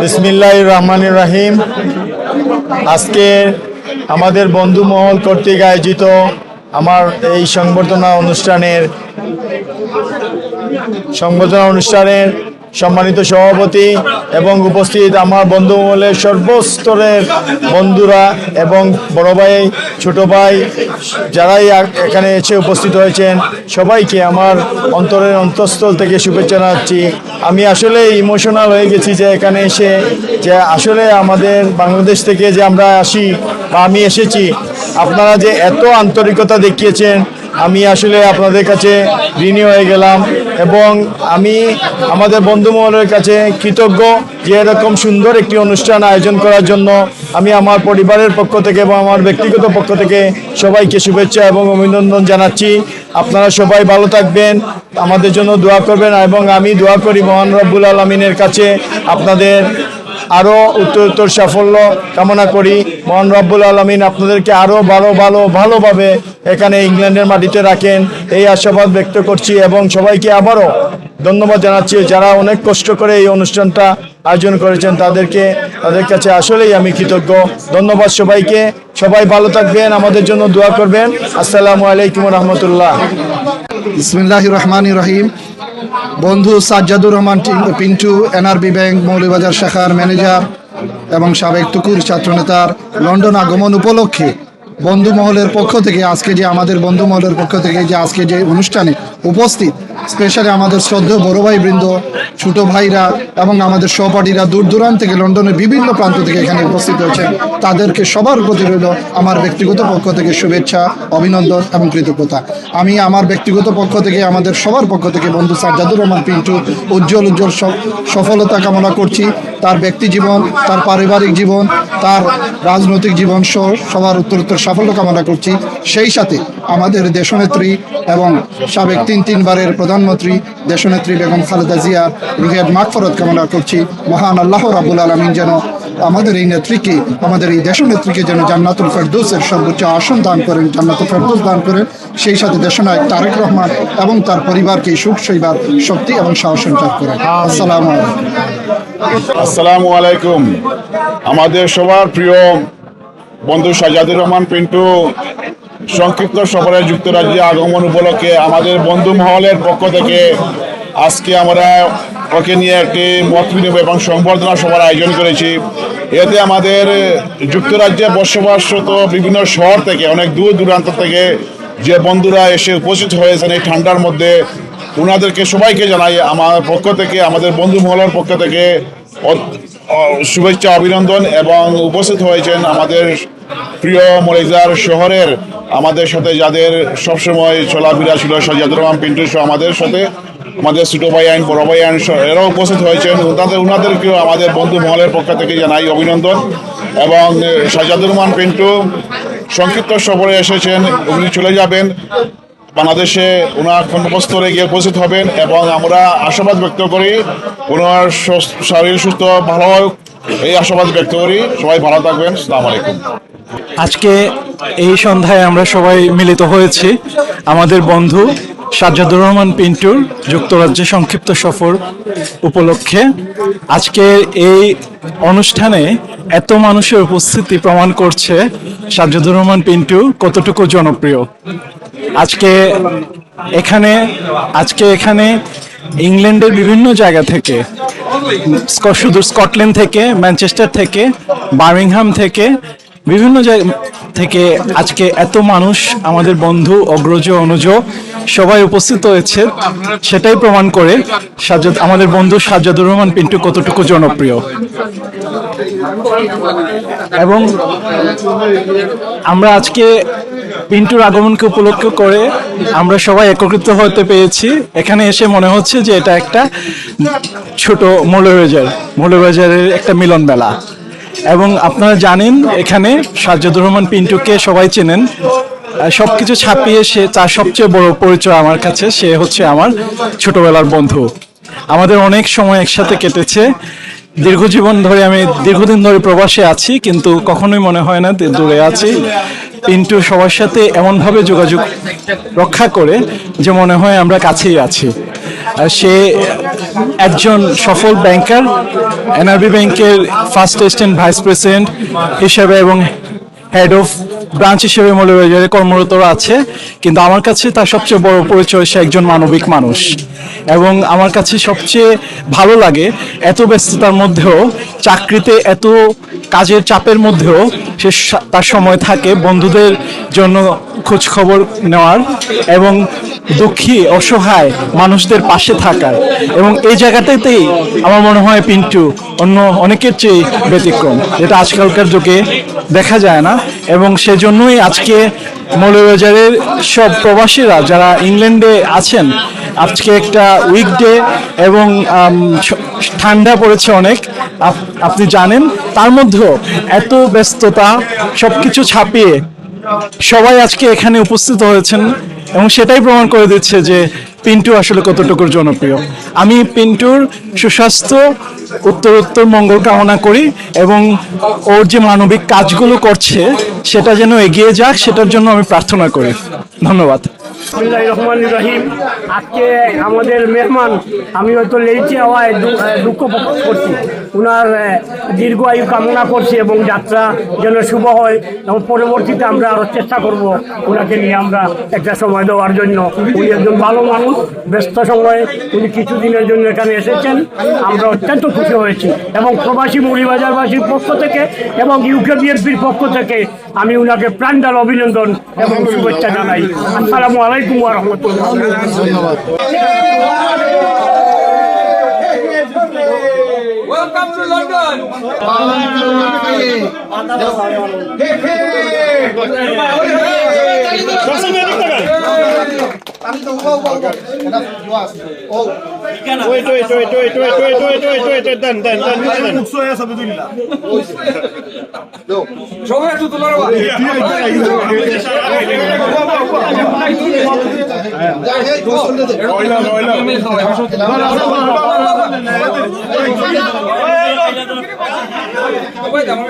বিসমিল্লাহ রহমান রাহিম। আজকে আমাদের বন্ধু মহল কর্তৃক আয়োজিত আমার এই সংবর্ধনা অনুষ্ঠানের সংবর্ধনা অনুষ্ঠানের সম্মানিত সভাপতি এবং উপস্থিত আমার বন্ধু মহলের সর্বস্তরের বন্ধুরা এবং বড় ভাই, ছোটো ভাই যারাই এখানে এসে উপস্থিত হয়েছেন, সবাইকে আমার অন্তরের অন্তঃস্থল থেকে শুভেচ্ছা জানাচ্ছি। আমি আসলে ইমোশনাল হয়ে গেছি যে এখানে এসে, যে আসলে আমাদের বাংলাদেশ থেকে যে আমরা আসি বা আমি এসেছি, আপনারা যে এত আন্তরিকতা দেখিয়েছেন, আমি আসলে আপনাদের কাছে ঋণী হয়ে গেলাম। এবং আমি আমাদের বন্ধু মহলের কাছে কৃতজ্ঞ যে এরকম সুন্দর একটি অনুষ্ঠান আয়োজন করার জন্য আমি আমার পরিবারের পক্ষ থেকে এবং আমার ব্যক্তিগত পক্ষ থেকে সবাইকে শুভেচ্ছা এবং অভিনন্দন জানাচ্ছি। আপনারা সবাই ভালো থাকবেন, আমাদের জন্য দোয়া করবেন এবং আমি দোয়া করি মহান রব্বুল আলমিনের কাছে আপনাদের আরও উত্তরোত্তর সাফল্য কামনা করি। মহান রব্বুল আলমিন আপনাদেরকে আরও ভালো ভালো, ভালোভাবে এখানে ইংল্যান্ডের মাটিতে রাখেন। এই আশাবাদ ব্যক্ত করছি এবং সবাইকে আবারও ধন্যবাদ জানাচ্ছি। যারা অনেক কষ্ট করে এই অনুষ্ঠানটা আয়োজন করেছেন তাদেরকে, তাদের কাছে আসলেই আমি কৃতজ্ঞ। ধন্যবাদ সবাইকে। সবাই ভালো থাকবেন, আমাদের জন্য দোয়া করবেন। আসসালামু আলাইকুম রহমতুল্লাহ। ইসমিল্লাহ রহমান রহিম। বন্ধু সাজ্জাদুর রহমান পিন্টু, এনআরবি ব্যাংক মৌলবাজার শাখার ম্যানেজার এবং সাবেক তুকুর ছাত্রনেতার লন্ডন আগমন উপলক্ষে বন্ধু মহলের পক্ষ থেকে, আজকে যে আমাদের বন্ধু মহলের পক্ষ থেকে যে আজকে যে অনুষ্ঠানে উপস্থিত স্পেশালি আমাদের শ্রদ্ধেয় বড় ভাই বৃন্দ ছোট ভাইরা এবং আমাদের সহপাঠীরা দূর দূরান্ত থেকে লন্ডনের বিভিন্ন প্রান্ত থেকে এখানে উপস্থিত হয়েছেন, তাদেরকে সবার প্রতি রইল আমার ব্যক্তিগত পক্ষ থেকে শুভেচ্ছা, অভিনন্দন এবং কৃতজ্ঞতা। আমি আমার ব্যক্তিগত পক্ষ থেকে, আমাদের সবার পক্ষ থেকে বন্ধু সাজ্জাদুর রহমান পিন্টু, উজ্জ্বল উজ্জ্বল সফলতা কামনা করছি। তার ব্যক্তি জীবন, তার পারিবারিক জীবন, তার রাজনৈতিক জীবন সহ সবার উত্তরোত্তর সাফল্য কামনা করছি। সেই সাথে আমাদের দেশনেত্রী এবং সাবেক তিন তিনবারের প্রধানমন্ত্রী দেশনেত্রী বেগম খালেদা জিয়ার রুহিয়াদ মাগফরত কামনা করছি। মহান আল্লাহ রাবুল আলমিন যেন আমাদের এই নেত্রীকে, আমাদের এই দেশনেত্রীকে যেন জান্নাতুল ফেরদৌসের সর্বোচ্চ আসন দান করেন, জান্নাতুল ফেরদৌস দান করেন। সেই সাথে দেশনায়ক তারেক রহমান এবং তার পরিবারকে সুখ সইবার শক্তি এবং সাহস সঞ্চার করেন। আসসালামু আসসালামু আলাইকুম। আমাদের সবার প্রিয় বন্ধু সাজাদুর রহমান, পিন্টু, সংক্ষিপ্ত সফরে যুক্তরাজ্যে আগমন উপলক্ষে আমাদের বন্ধু মহলের পক্ষ থেকে আজকে আমরা ওকে নিয়ে একটি মত বিনিময় এবং সংবর্ধনা সভার আয়োজন করেছি। এতে আমাদের যুক্তরাজ্যে বসবাসরত বিভিন্ন শহর থেকে, অনেক দূর দূরান্ত থেকে যে বন্ধুরা এসে উপস্থিত হয়েছেন এই ঠান্ডার মধ্যে ওনাদেরকে সবাইকে জানাই আমার পক্ষ থেকে, আমাদের বন্ধু মহলের পক্ষ থেকে শুভেচ্ছা, অভিনন্দন এবং উপস্থিত হয়েছেন আমাদের প্রিয় মরিজার শহরের আমাদের সাথে যাদের সবসময় চলাফেরা ছিল সাজাদুর রহমান পিন্টু আমাদের সাথে, আমাদের ছোট ভাই আইন বড় ভাই আইন এরাও উপস্থিত হয়েছেন। ওনাদের ওনাদেরকেও আমাদের বন্ধু মহলের পক্ষ থেকে জানাই অভিনন্দন এবং সাজাদুর রহমান পিন্টু সংক্ষিপ্ত সফরে এসেছেন, উনি চলে যাবেন। বাংলাদেশে ওনার গন্তব্যস্থলে গিয়ে উপস্থিত হবেন এবং আমরা আশাবাদ ব্যক্ত করি ওনার শরীর সুস্থ ভালো এই আশাবাদ ব্যক্ত করি। সবাই ভালো থাকবেন। সালাম আলাইকুম। আজকে এই সন্ধ্যায় আমরা সবাই মিলিত হয়েছি। আমাদের বন্ধু সাজ্জাদুর রহমান পিন্টুর যুক্তরাজ্যে সংক্ষিপ্ত সফর উপলক্ষে। আজকে এই অনুষ্ঠানে এত মানুষের উপস্থিতি প্রমাণ করছে সাজ্জাদুর রহমান পিন্টু কতটুকু জনপ্রিয়। আজকে এখানে আজকে এখানে ইংল্যান্ডের বিভিন্ন জায়গা থেকে শুধু স্কটল্যান্ড থেকে, ম্যানচেস্টার থেকে, বার্মিংহাম থেকে, বিভিন্ন জায়গা থেকে আজকে এত মানুষ আমাদের বন্ধু, অগ্রজ, অনুজ সবাই উপস্থিত হয়েছে। সেটাই প্রমাণ করে সাজ্জাদ, আমাদের বন্ধু সাজ্জাদুর রহমান পিন্টু কতটুকু জনপ্রিয়। এবং আমরা আজকে পিন্টুর আগমনকে উপলক্ষ করে আমরা সবাই একত্রিত হতে পেরেছি। এখানে এসে মনে হচ্ছে যে এটা একটা ছোট মৌলবাজার মৌলবাজারের একটা মিলন মেলা এবং আপনারা জানেন, এখানে সাজ্জাদুর রহমান পিন্টুকে সবাই চেনেন। সব কিছু ছাপিয়ে সে তার সবচেয়ে বড় পরিচয় আমার কাছে, সে হচ্ছে আমার ছোটবেলার বন্ধু। আমাদের অনেক সময় একসাথে কেটেছে। দীর্ঘ জীবন ধরে আমি দীর্ঘদিন ধরে প্রবাসে আছি, কিন্তু কখনোই মনে হয় না দূরে আছি। পিন্টু সবার সাথে এমনভাবে যোগাযোগ রক্ষা করে যে মনে হয় আমরা কাছেই আছি। সে একজন সফল ব্যাংকার এনআরবি ব্যাংকের ফার্স্ট এস্টেন্ট ভাইস প্রেসিডেন্ট হিসেবে এবং হেড অফ ব্রাঞ্চ হিসেবে মৌলবাজারে কর্মরত আছে, কিন্তু আমার কাছে তার সবচেয়ে বড় পরিচয় সে একজন মানবিক মানুষ। এবং আমার কাছে সবচেয়ে ভালো লাগে এত ব্যস্ততার মধ্যেও, চাকরিতে এত কাজের চাপের মধ্যেও সে তার সময় থাকে বন্ধুদের জন্য খোঁজ খবর নেওয়ার এবং দুঃখী, অসহায় মানুষদের পাশে থাকার। এবং এই জায়গাটাতেই আমার মনে হয় পিন্টু অন্য অনেকের চেয়ে ব্যতিক্রম, যেটা আজকালকার যুগে দেখা যায় না। এবং সেজন্যই আজকে মৌলবাজারের সব প্রবাসীরা যারা ইংল্যান্ডে আছেন, আজকে একটা উইকডে এবং ঠান্ডা পড়েছে অনেক। আপ- আপনি জানেন, তার মধ্যেও এত ব্যস্ততা সব কিছু ছাপিয়ে সবাই আজকে এখানে উপস্থিত হয়েছেন এবং সেটাই প্রমাণ করে দিচ্ছে যে পিন্টু আসলে কতটুকু জনপ্রিয়। আমি পিন্টুর সুস্বাস্থ্য, উত্তরোত্তর মঙ্গল কামনা করি এবং ওর যে মানবিক কাজগুলো করছে, সেটা যেন এগিয়ে যাক, সেটার জন্য আমি প্রার্থনা করি। ধন্যবাদ। রহমান রহিম। আজকে আমাদের মেহমান আমি হয়তো লেইচে হওয়ায় দুঃখ করছি। ওনার দীর্ঘ আয়ু কামনা করছি এবং যাত্রা যেন শুভ হয় এবং পরবর্তীতে আমরা আরও চেষ্টা করব ওনাকে নিয়ে আমরা একটা সময় দেওয়ার জন্য। উনি একজন ভালো মানুষ, ব্যস্ত সময়ে উনি কিছুদিনের জন্য এখানে এসেছেন। আমরা অত্যন্ত খুশি হয়েছি এবং প্রবাসী মুড়িবাজারবাসীর পক্ষ থেকে এবং ইউকে বিএনপির পক্ষ থেকে আমি উনাকে প্রাণডাল অভিনন্দন এবং শুভেচ্ছা জানাই। আসসালামু আলাইকুম কামরুল লন্ডন দেখে। ওয়া রাহমাতুল্লাহ Welcome to London. সবাই একটু তোলার শুভ জানা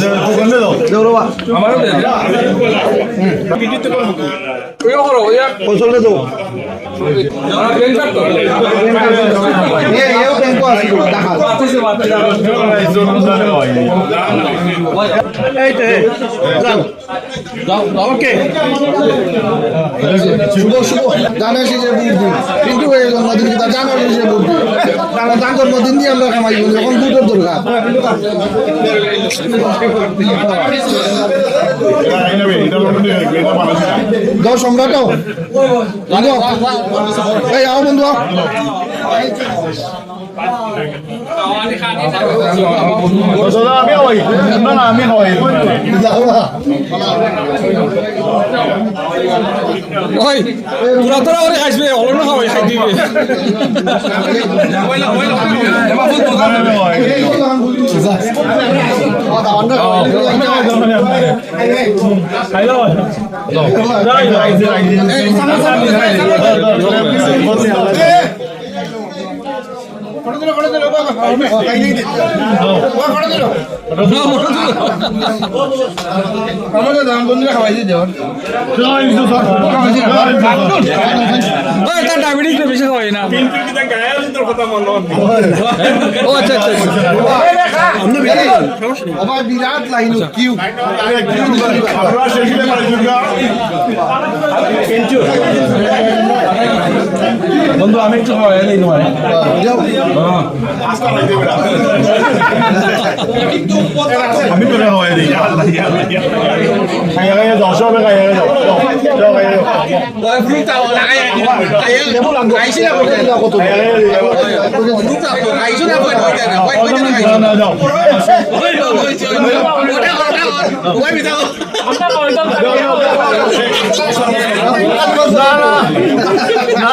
শেষে বুদ্ধি কিন্তু এই জন্মদিন কি তার জানা শেষে বুদ্ধি তারা তার জন্মদিন দিয়ে আমরা কামাই করি এখন দুটোর দরকার। দাও সম্রাটও এই আও বন্ধু। আমি হই না না আমি না। ওই তোরা তোরা ওরে খাইবে অলনো খাওয়াই খাই দিবে। ওই তার ডায়াবেটিস বেশি খাওয়াই না। ও আচ্ছা আচ্ছা বিরাট লাইন কিউ। বন্ধু আমি একটু খাওয়াই যাও। আমি তো হই দিই খাইয়া যাও সবে খাইয়া না না না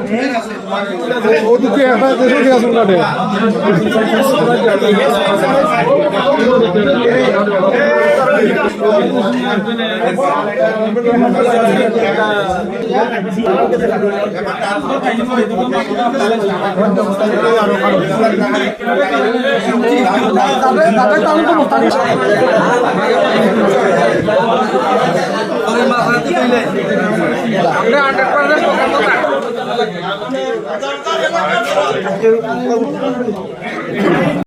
ওদিকে একটা আসুন কাটে আমরা আন্ডার পার্সেন্ট লাগে।